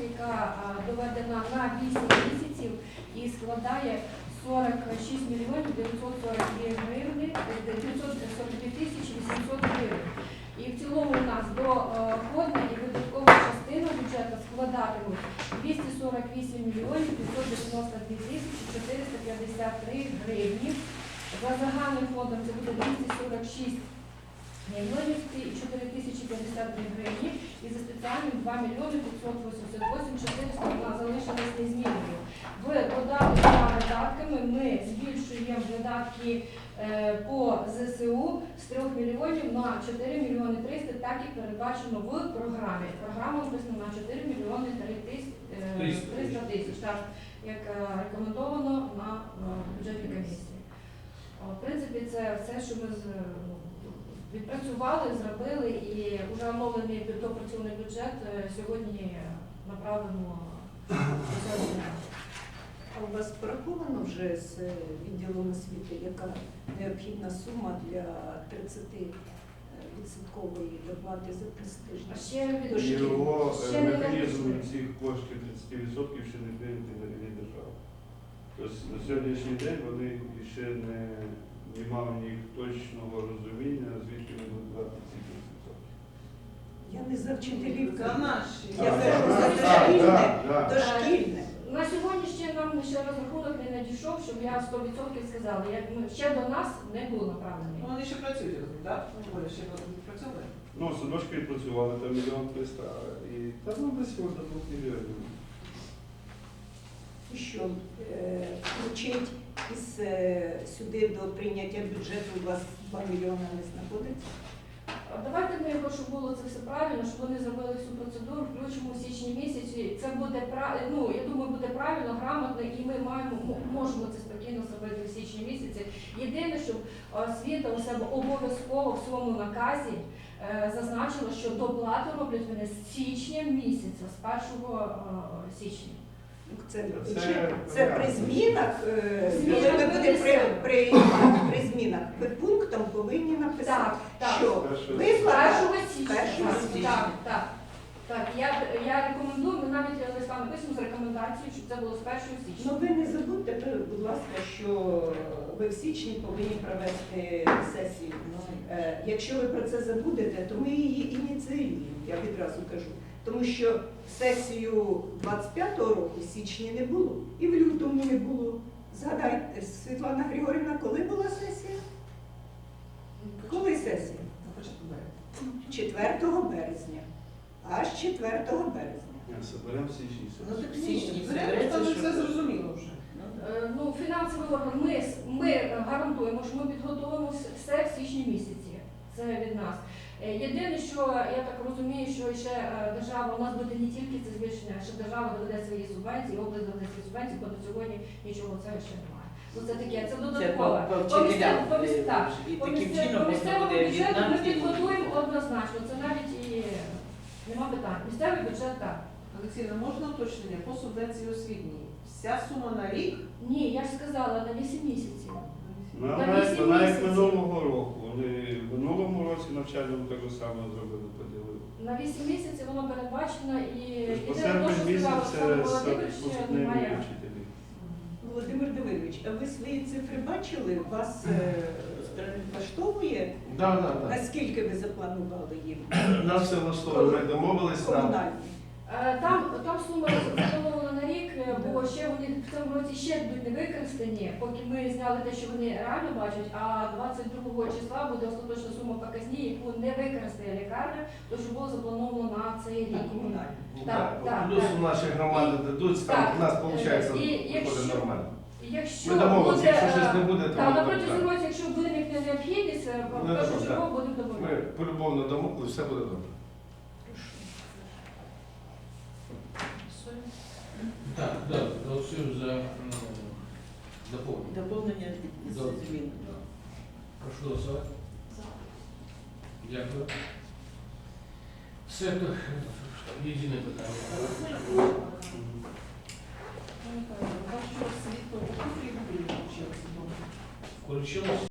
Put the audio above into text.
яка доведена на 8 місяців і складає 46 мільйонів 942 гривні, е, 942 тисячі 800 гривень. І в цілому у нас доходна і видаткова частина бюджету складатимуть 248 мільйонів 592 тисячі 453 гривні. За загальним фондом це буде 246 мільйонів 4 тисячі 52 гривні. І за спеціальним 2 мільйони 588 400 вона залишилась незмінною. В додатку за видатками ми збільшуємо видатки е, по ЗСУ з 3 мільйонів на 4 мільйони 300, так як передбачено в програмі. Програма написана на 4 мільйони 3 тисяч, е, 300 300 тисяч, так, як е, рекомендовано на е, бюджетній комісії. В принципі, це все, що ми ну, відпрацювали, зробили, і вже оновлений допрацьований бюджет е, сьогодні направлено сьогодні. А у вас пораховано вже з е, відділом освіти, яка необхідна сума для 30 відсоткової доплати за А престижність? ще Тож Його ще е, не механізм написано. цих коштів 30% ще не прийнятий на рівні держави. Тобто на сьогоднішній день вони ще не, не мали ні точного розуміння, звідки вони будуть брати ці 30%. Я не за вчителів За кажу. наші. Я кажу за так, дошкільне, так, так. дошкільне. На сьогодні ще нам ще розрахунок не надійшов, щоб я 100% сказала. Як ми ще до нас не був направлений. Ну, Вони ще працюють, так? Вони ще працювали. Ну, садочки відпрацювали, там мільйон триста, і там ну, десь можна двох мільйонів. І що е, включить із е, сюди до прийняття бюджету у вас 2 мільйони не знаходиться? А Давайте ми його, щоб було це все правильно, щоб вони зробили всю процедуру, включимо в січні місяці. Це буде ну, я думаю, буде правильно, грамотно, і ми маємо можемо це спокійно зробити в січні місяці. Єдине, щоб освіта у себе обов'язково в своєму наказі е, зазначила, що доплату роблять вони з січня місяця, з 1 е, січня. Це, Це це при змінах, е, Змінах коли ми при, при, при змінах під пунктом повинні написати, Так, так. що Першого січня. Першого так, січня. Так, так. Так, я, я рекомендую, ми навіть листа написано з рекомендацією, щоб це було з 1 січня. Ну ви не забудьте, будь ласка, що ви в січні повинні провести сесію. Е, Якщо ви про це забудете, то ми її ініціюємо, я відразу кажу. Тому що сесію 25-го року в січні не було і в лютому не було. Згадайте, Світлана Григорівна? Коли сесія? На початку березня. 4 березня. Аж 4 березня. Соберемо в січні. Ну, так в січні. Беремо, там все зрозуміло вже. Е, Ну, фінансовий орган, ми, ми гарантуємо, що ми підготуємо все в січні місяці. Це від нас. Е, Єдине, що я так розумію, що ще е, держава, у нас буде не тільки це збільшення, що держава доведе свої субвенції, область доведе свої субвенції, бо до сьогодні нічого цього ще немає. Ну це таке, це Це по, додаткове. по По місцевому- по міс- так. І По таким місцевому- чином по можна буде бюджету ми об'єднати. підготуємо однозначно. Це навіть і нема питань. Місцевий бюджет так. Олексійна, можна уточнення по субвенції освітній? Вся сума на рік? Ні, я ж сказала, на 8 місяців. Ну, На навіть- вісім місяців. минулого року. Вони в минулому році навчальному так само зробили, поділили. На 8 місяців воно передбачено і Тобто по що серпень сказав місяць Олександр Володимирович, з що випускними немає. Володимир Давидович, а ви свої цифри бачили? Вас е, влаштовує? Да, да, да. Наскільки ви запланували їм? Нас все влаштовує, ми домовились нам. Комунальні. Е, Там, там сума запланована на рік, е, бо ще вони в цьому році ще будуть не використані, поки ми зняли те, що вони реально бачать, а 22 числа буде остаточна сума по казні, яку не використає лікарня, то що було заплановано на цей рік. Ну, Так, так, так, Плюс так. у наші громади дадуть, там Так, у нас виходить, і якщо- нормально. Якщо Ми буде, якщо щось не е, буде, то та, на так. року, якщо виникне необхідність, е, Ну, добре, будемо Ми домовляти. по-любому домовились, все буде добре. доповнення. Доповнення з Добре. змін. Прошу голосувати. Дякую. Все, то єдине питання. Бачу, що світло у кухні включилося. Включилось?